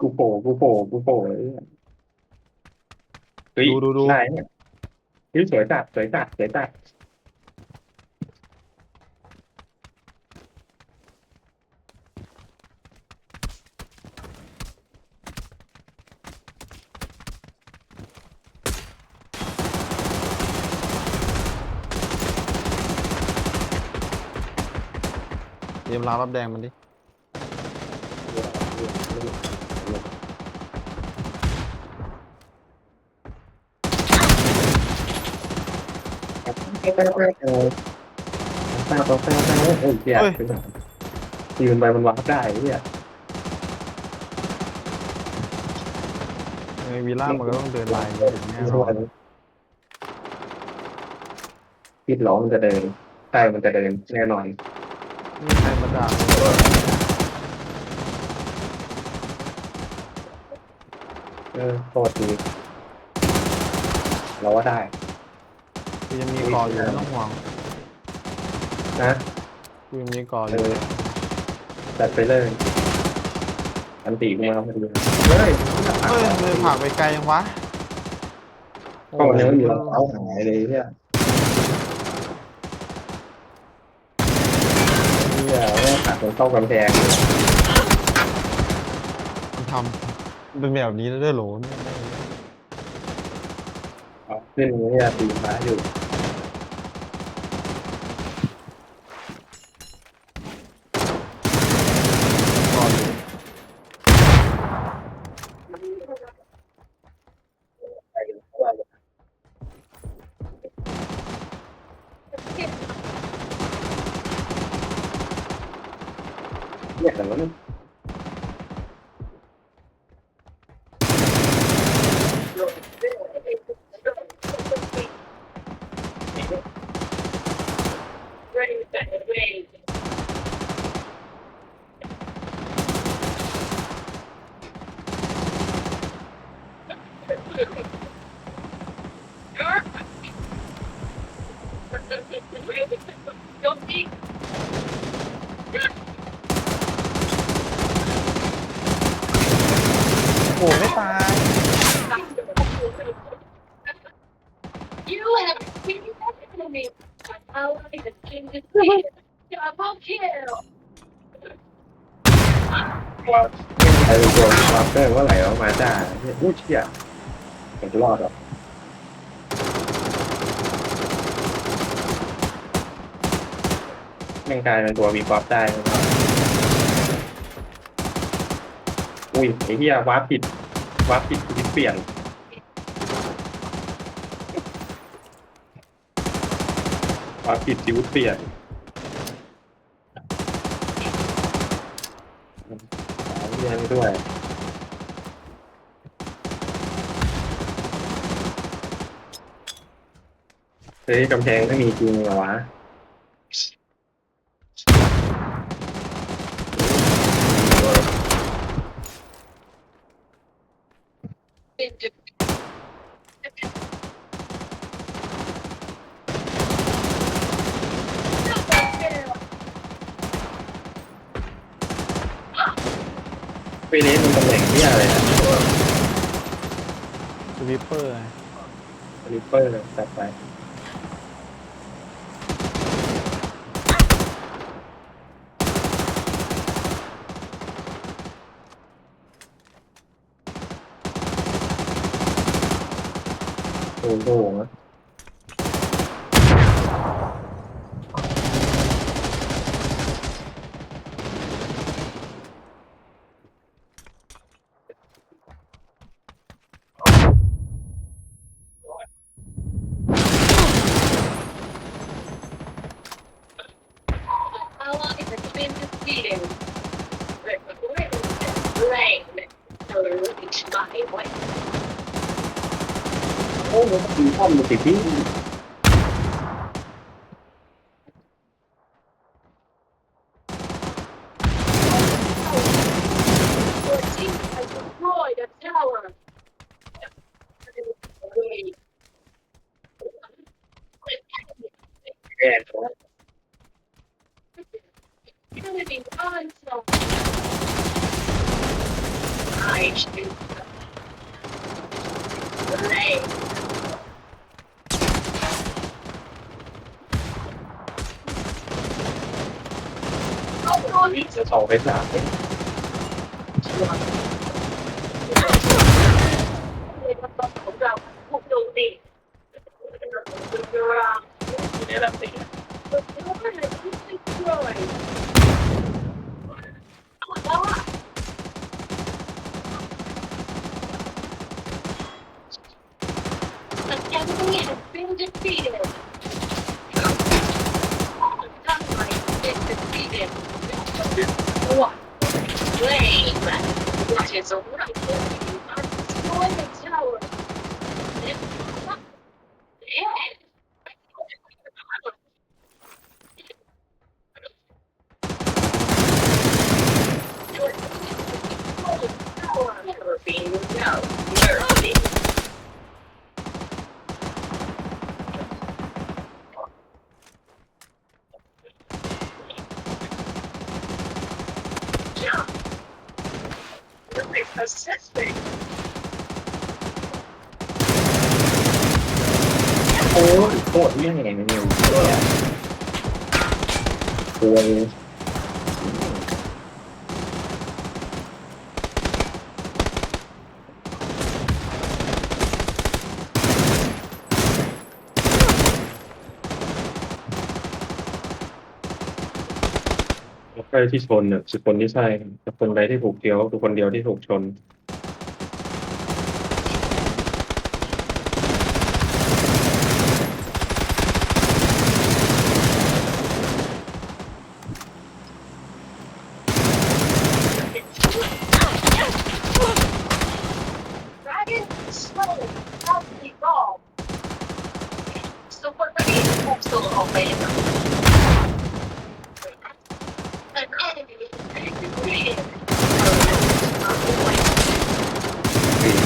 กูโผล่กูโผล่กูโผล่เลยเฮ้ยดูดูดูได้เนี่ยเฮ้ยสวยจัดสวยจัดสวยจัดเตรียมรางรับแดงมันดิ แป้งแป้งแป้งเออแป้งแป้งแป้งแป้งเอ้ยเหี้ยยืนไปมันวับได้เหี้ยในวีล่ามันก็ต้องเดินลายอย่างนี้แน่นอนคิดร้องมันจะเดินใช่มันจะเดินแน่นอนนี่ใครมาด่าเออโทษทีเราว่าได้ กูยังมีกออยู่ไม่ต้องห่วงนะกูยังมีกออเอยู่ อจัดไปเลยอันตีกูมาพอดีเฮ้ยเฮ้ยเลยผลักไปไกลยังวะกล้องยังไม่มีรองเท้าหายเลยเนี่ยเนี่ยว่าขาดตรงเข้ากำแพงมันทำเป็นแบบนี้แล้วด้วยเหรอเนี่ยเอา ขึ้นเนี่ยตีฟ้าอยู่กออยู่เนี่ยแต่ว่ามัน โอ้ไม่ตาย You have been enemy. How is the king to see? Double kill. ไอ้ตัววาเตอร์ว่าไหลออกมาจ้าเนี่ยอู้เชี่ย ผมจะรอดหรอแม่งกลายเป็นตัวมีป๊อปได้นะครับอุ้ยไอ้เหี้ยวาร์ปผิดวาร์ปผิดชีวิตเปลี่ยนวาร์ปผิดชีวิตเปลี่ยนเอาเรียนด้วย เฮ้ยกำแพงไม่มีจริงเหรอวะปีนี้มันตำแหน่งที่อะไรนะสวิปเปอร์ไงริปเปอร์จัดไป อ้โหนะโอ้โหตีป้อมมันติดที่ Destroyed a tower. Enemy onslaught. H two. Hey. Oh, no, จะสองไปสามเนี่ยของเราพวกโดนตีนี่แหละสิ The enemy has been defeated. Sunlight โอ้ยโคตรแย่เลยนิวโอ้ย ใครที่ชนเนี่ยคือคนที่ใช่แต่คนใดที่ถูกเดียวก็คือคนเดียวที่ถูกชน Dragon slowly probably evolved. So what are you also obeying? An enemy is defeated. สีที่จะไปมันคือเอ๊ะ Defeated opponent. Your team is destroyed. Your team is destroyed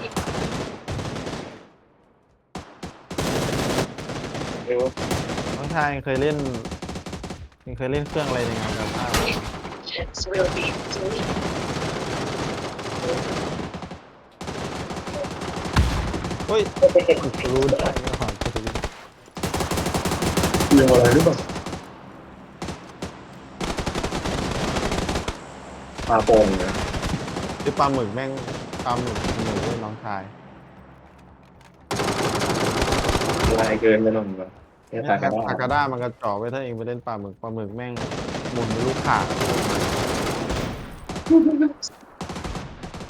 จะเลยเยอะเรียกว่าน้องชายเคยเล่นยังเคยเล่นเครื่องอะไรในงานกับข้าว It's will be deleted. เฮ้ยรู้ได้ไม่ผ่านจะรู้เรื่องอะไรหรือเปล่าปลาโป่งเนี่ยที่ปลาหมึกแม่งปลาหมึกหมึกด้วยน้องชาย ลายเกินไปหน่อยเหรอเนี่ยทาตากากันว่าด้ามันกระจอกไว้ถ้าเองไปเล่นปลาหมึกปลาหมึกแม่งหมุนเป็นลูกข่าง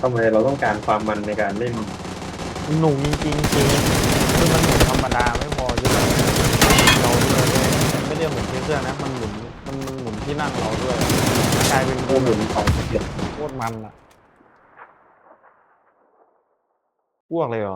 ทำไมเราต้องการความมันในการเล่นมันหนุ่มจริงๆจริงคือมันหมุนธรรมดาไม่พอที่แบบเราเลยไม่ได้หมุนที่เครื่องนะ มันหมุนมันมันหมุนที่นั่งเราด้วยกลายเป็นโอ้หมุนของเสียโคตรมันอะอ้วกเลยเหรอ